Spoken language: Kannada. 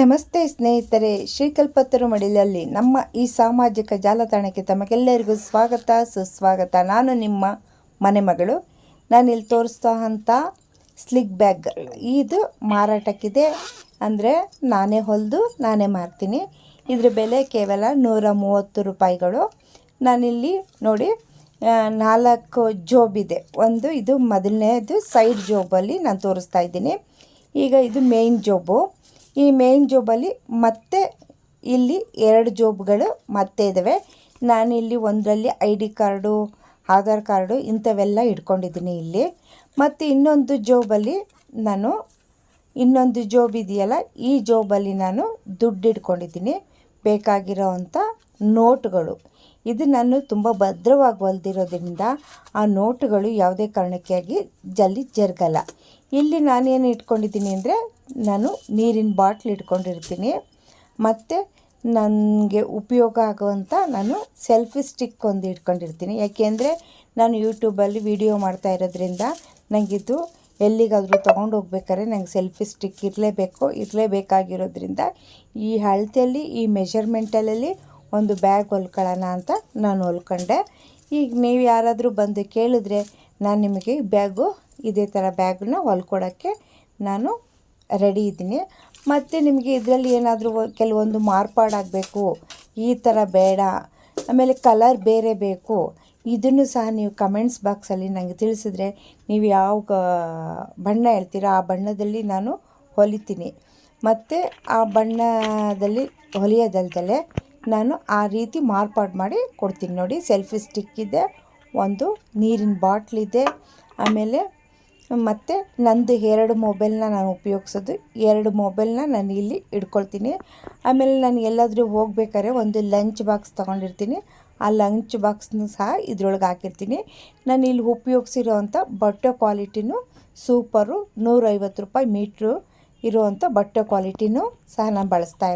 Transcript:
ನಮಸ್ತೆ ಸ್ನೇಹಿತರೆ, ಶ್ರೀಕಲ್ಪತರು ಮಡಿಲಲ್ಲಿ ನಮ್ಮ ಈ ಸಾಮಾಜಿಕ ಜಾಲತಾಣಕ್ಕೆ ತಮಗೆಲ್ಲರಿಗೂ ಸ್ವಾಗತ, ಸುಸ್ವಾಗತ. ನಾನು ನಿಮ್ಮ ಮನೆ ಮಗಳು. ನಾನಿಲ್ಲಿ ತೋರಿಸ್ತಾ ಅಂತ ಸ್ಲಿಕ್ ಬ್ಯಾಗ್. ಇದು ಮಾರಾಟಕ್ಕಿದೆ. ಅಂದರೆ ನಾನೇ ಹೊಲಿದು, ನಾನೇ ಮಾರ್ತೀನಿ. ಇದ್ರ ಬೆಲೆ ಕೇವಲ ನೂರ ಮೂವತ್ತು ರೂಪಾಯಿಗಳು. ನಾನಿಲ್ಲಿ ನೋಡಿ ನಾಲ್ಕು ಇದೆ. ಒಂದು, ಇದು ಮೊದಲನೇದು ಸೈಡ್ ಜೋಬಲ್ಲಿ ನಾನು ತೋರಿಸ್ತಾ ಇದ್ದೀನಿ. ಈಗ ಇದು ಮೇನ್ ಜೋಬು. ಈ ಮೇನ್ ಜೋಬಲ್ಲಿ ಮತ್ತೆ ಇಲ್ಲಿ ಎರಡು ಜೋಬ್ಗಳು ಮತ್ತೆ ಇದ್ದಾವೆ ನಾನಿಲ್ಲಿ ಒಂದರಲ್ಲಿ I D card Aadhaar card ಇಂಥವೆಲ್ಲ ಇಟ್ಕೊಂಡಿದ್ದೀನಿ ಇಲ್ಲಿ. ಮತ್ತು ಇನ್ನೊಂದು ಜೋಬಲ್ಲಿ ನಾನು, ಇನ್ನೊಂದು ಜೋಬ್ ಇದೆಯಲ್ಲ, ಈ ಜೋಬಲ್ಲಿ ನಾನು ದುಡ್ಡು ಇಟ್ಕೊಂಡಿದ್ದೀನಿ. ಬೇಕಾಗಿರೋ ಅಂಥ ನೋಟುಗಳು. ಇದು ನಾನು ತುಂಬ ಭದ್ರವಾಗಿ ಹೊಲ್ದಿರೋದ್ರಿಂದ ಆ ನೋಟುಗಳು ಯಾವುದೇ ಕಾರಣಕ್ಕಾಗಿ ಜಲ್ಲಿ ಜರುಗಲ್ಲ. ಇಲ್ಲಿ ನಾನೇನು ಇಟ್ಕೊಂಡಿದ್ದೀನಿ ಅಂದರೆ ನಾನು ನೀರಿನ ಬಾಟ್ಲ್ ಇಟ್ಕೊಂಡಿರ್ತೀನಿ. ಮತ್ತು ನನಗೆ ಉಪಯೋಗ ಆಗುವಂಥ ನಾನು ಸೆಲ್ಫಿ ಸ್ಟಿಕ್ ಒಂದು ಇಟ್ಕೊಂಡಿರ್ತೀನಿ. ಯಾಕೆಂದರೆ ನಾನು ಯೂಟ್ಯೂಬಲ್ಲಿ ವಿಡಿಯೋ ಮಾಡ್ತಾ ಇರೋದ್ರಿಂದ ನನಗಿದು ಎಲ್ಲಿಗಾದರೂ ತೊಗೊಂಡು ಹೋಗ್ಬೇಕಾದ್ರೆ ನಂಗೆ ಸೆಲ್ಫಿ ಸ್ಟಿಕ್ ಇರಲೇಬೇಕು, ಇರಲೇಬೇಕಾಗಿರೋದ್ರಿಂದ ಈ ಅಳತೆಯಲ್ಲಿ ಈ ಮೆಷರ್ಮೆಂಟಲ್ಲಿ ಒಂದು ಬ್ಯಾಗ್ ಹೊಲ್ಕೊಳ್ಳೋಣ ಅಂತ ನಾನು ಹೊಲ್ಕೊಂಡೆ. ಈಗ ನೀವು ಯಾರಾದರೂ ಬಂದು ಕೇಳಿದ್ರೆ ನಾನು ನಿಮಗೆ ಬ್ಯಾಗು, ಇದೇ ಥರ ಬ್ಯಾಗನ್ನ ಹೊಲ್ಕೊಡೋಕ್ಕೆ ನಾನು ರೆಡಿ ಇದ್ದೀನಿ. ಮತ್ತು ನಿಮಗೆ ಇದರಲ್ಲಿ ಏನಾದರೂ ಕೆಲವೊಂದು ಮಾರ್ಪಾಡಾಗಬೇಕು ಈ ಥರ ಬೇಡ, ಆಮೇಲೆ ಕಲರ್ ಬೇರೆ ಬೇಕು, ಇದನ್ನು ಸಹ ನೀವು ಕಮೆಂಟ್ಸ್ ಬಾಕ್ಸಲ್ಲಿ ನನಗೆ ತಿಳಿಸಿದ್ರೆ ನೀವು ಯಾವ ಬಣ್ಣ ಹೇಳ್ತೀರಾ, ಆ ಬಣ್ಣದಲ್ಲಿ ನಾನು ಹೊಲಿತೀನಿ. ಮತ್ತು ಆ ಬಣ್ಣದಲ್ಲಿ, ಹೊಲಿಯೋದಲ್ದಲೆ ನಾನು ಆ ರೀತಿ ಮಾರ್ಪಾಡು ಮಾಡಿ ಕೊಡ್ತೀನಿ. ನೋಡಿ ಸೆಲ್ಫಿ ಸ್ಟಿಕ್ ಇದೆ, ಒಂದು ನೀರಿನ ಬಾಟ್ಲಿದೆ ಆಮೇಲೆ ಮತ್ತು ನಂದು ಎರಡು ಮೊಬೈಲ್ನ ನಾನು ಉಪಯೋಗಿಸೋದು. ಎರಡು ಮೊಬೈಲ್ನ ನಾನು ಇಲ್ಲಿ ಇಟ್ಕೊಳ್ತೀನಿ ಆಮೇಲೆ ನಾನು ಎಲ್ಲಾದರೂ ಹೋಗ್ಬೇಕಾದ್ರೆ ಒಂದು ಲಂಚ್ ಬಾಕ್ಸ್ ತೊಗೊಂಡಿರ್ತೀನಿ. ಆ ಲಂಚ್ ಬಾಕ್ಸ್ನೂ ಸಹ ಇದ್ರೊಳಗೆ ಹಾಕಿರ್ತೀನಿ. ನಾನು ಇಲ್ಲಿ ಉಪಯೋಗಿಸಿರೋ ಅಂಥ ಬಟ್ಟೆ ಕ್ವಾಲಿಟಿನೂ ಸೂಪರು ನೂರೈವತ್ತು ರೂಪಾಯಿ ಮೀಟ್ರು ಇರುವಂಥ ಬಟ್ಟೆ ಕ್ವಾಲಿಟಿನೂ ಸಹ ನಾನು ಬಳಸ್ತಾ